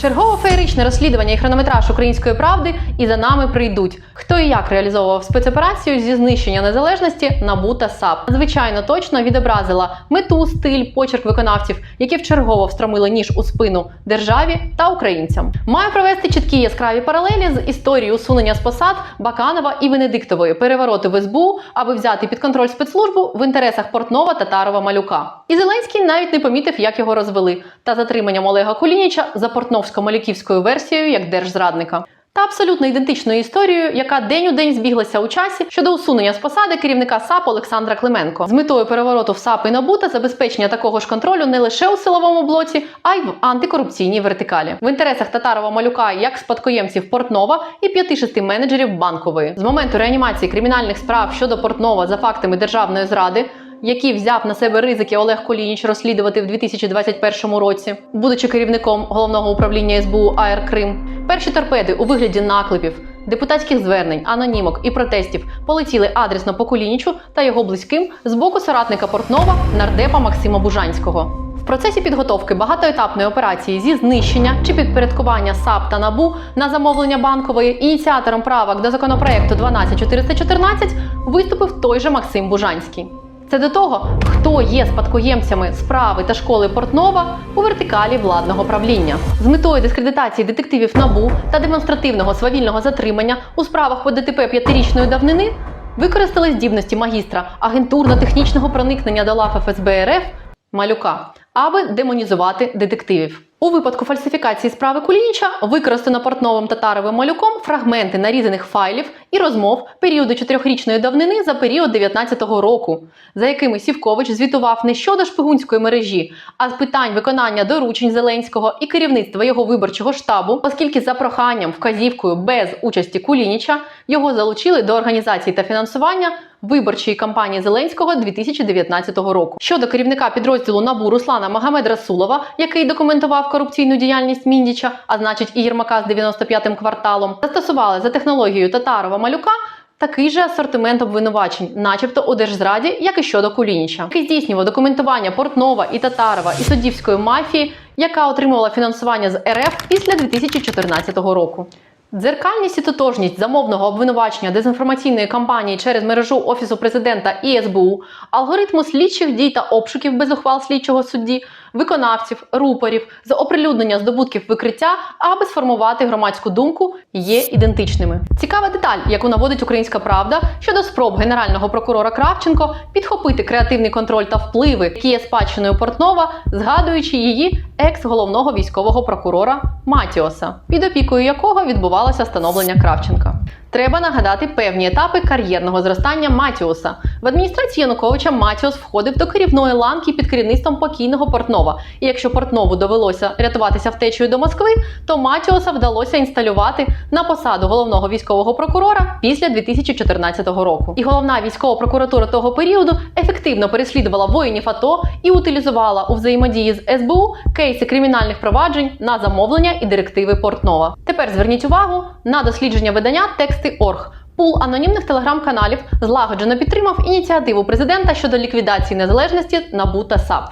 Чергове феєричне розслідування і хронометраж української правди і за нами прийдуть. Хто і як реалізовував спецоперацію зі знищення незалежності НАБУ та САП. Звичайно, точно відобразила мету, стиль, почерк виконавців, які вчергово встромили ніж у спину державі та українцям. Маю провести чіткі яскраві паралелі з історією усунення з посад Баканова і Венедиктової перевороту в СБУ, аби взяти під контроль спецслужбу в інтересах Портнова Татарова Малюка. І Зеленський навіть не помітив, як його розвели, та затриманням Олега Кулініча за портновсько-малюківською версією як держзрадника. Та абсолютно ідентичною історією, яка день у день збіглася у часі щодо усунення з посади керівника САП Олександра Клименко. З метою перевороту в САП і НАБУ та забезпечення такого ж контролю не лише у силовому блоці, а й в антикорупційній вертикалі. В інтересах Татарова Малюка як спадкоємців Портнова і 5-6 менеджерів банкової. З моменту реанімації кримінальних справ щодо Портнова за фактами державної зради які взяв на себе ризики Олег Колініч розслідувати в 2021 році, будучи керівником головного управління СБУ АР Крим. Перші торпеди у вигляді наклепів, депутатських звернень, анонімок і протестів полетіли адресно по Колінічу та його близьким з боку соратника Портнова нардепа Максима Бужанського. В процесі підготовки багатоетапної операції зі знищення чи підпорядкування САП та НАБУ на замовлення банкової ініціатором правок до законопроекту 12414 виступив той же Максим Бужанський. Це до того, хто є спадкоємцями справи та школи Портнова у вертикалі владного правління з метою дискредитації детективів НАБУ та демонстративного свавільного затримання у справах по ДТП п'ятирічної давнини використали здібності магістра агентурно-технічного проникнення до лав ФСБ РФ Малюка, аби демонізувати детективів. У випадку фальсифікації справи Кулініча використано портновим татаровим малюком фрагменти нарізаних файлів і розмов періоду чотирьохрічної давнини за період 19-го року, за якими Сівкович звітував не щодо шпигунської мережі, а з питань виконання доручень Зеленського і керівництва його виборчого штабу, оскільки за проханням вказівкою без участі Кулініча його залучили до організації та фінансування виборчої кампанії Зеленського 2019 року. Щодо керівника підрозділу НАБУ Руслана Магомед Расулова, який документував корупційну діяльність Міндіча, а значить і Єрмака з 95-м кварталом, застосували за технологією Татарова Малюка. Такий же асортимент обвинувачень, начебто у держзраді, як і щодо Кулініча, який здійснював документування Портнова і Татарова і суддівської мафії, яка отримувала фінансування з РФ після 2014 року. Дзеркальність і тотожність замовного обвинувачення дезінформаційної кампанії через мережу Офісу президента і СБУ, алгоритму слідчих дій та обшуків без ухвал слідчого судді, виконавців, рупорів за оприлюднення здобутків викриття, аби сформувати громадську думку, є ідентичними. Цікава деталь, яку наводить Українська Правда щодо спроб генерального прокурора Кравченко підхопити креативний контроль та впливи, які є спадщиною Портнова, згадуючи її екс-головного військового прокурора Матіоса, під опікою якого відбувалося становлення Кравченка. Треба нагадати певні етапи кар'єрного зростання Матіуса. В адміністрації Януковича Матіос входив до керівної ланки під керівництвом покійного Портнова. І якщо Портнову довелося рятуватися втечею до Москви, то Матіоса вдалося інсталювати на посаду головного військового прокурора після 2014 року. І головна військова прокуратура того періоду ефективно переслідувала воїнів АТО і утилізувала у взаємодії з СБУ кейси кримінальних проваджень на замовлення і директиви Портнова. Тепер зверніть увагу на дослідження видання Тексти.орг. Пул анонімних телеграм-каналів злагоджено підтримав ініціативу президента щодо ліквідації незалежності НАБУ та САП.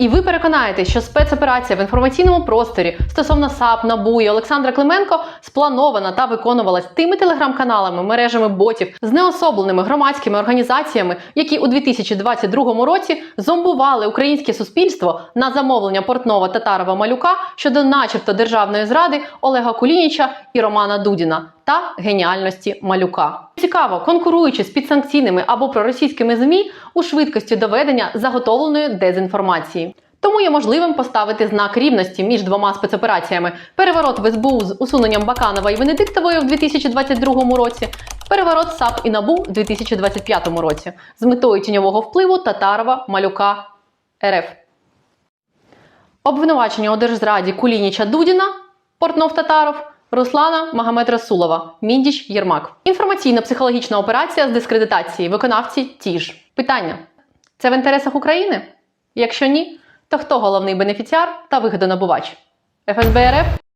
І ви переконаєтесь, що спецоперація в інформаційному просторі стосовно САП, НАБУ і Олександра Клименко спланована та виконувалась тими телеграм-каналами, мережами ботів з неособленими громадськими організаціями, які у 2022 році зомбували українське суспільство на замовлення Портнова Татарова Малюка щодо, начебто, державної зради Олега Кулініча і Романа Дудіна та геніальності малюка. Цікаво, конкуруючи з підсанкційними або проросійськими змі у швидкості доведення заготовленої дезінформації. Тому є можливим поставити знак рівності між двома спецопераціями: переворот в СБУ з усуненням Баканова і Венедиктової в 2022 році, переворот САП і НАБУ в 2025 році з метою тіньового впливу Татарова, Малюка РФ. Обвинувачення у держзраді Кулініча Дудіна, Портнов Татаров. Руслана Магомед Расулова, Міндіч Єрмак. Інформаційна психологічна операція з дискредитації. Виконавці ті ж. Питання: це в інтересах України? Якщо ні, то хто головний бенефіціар та вигодонабувач? ФСБ РФ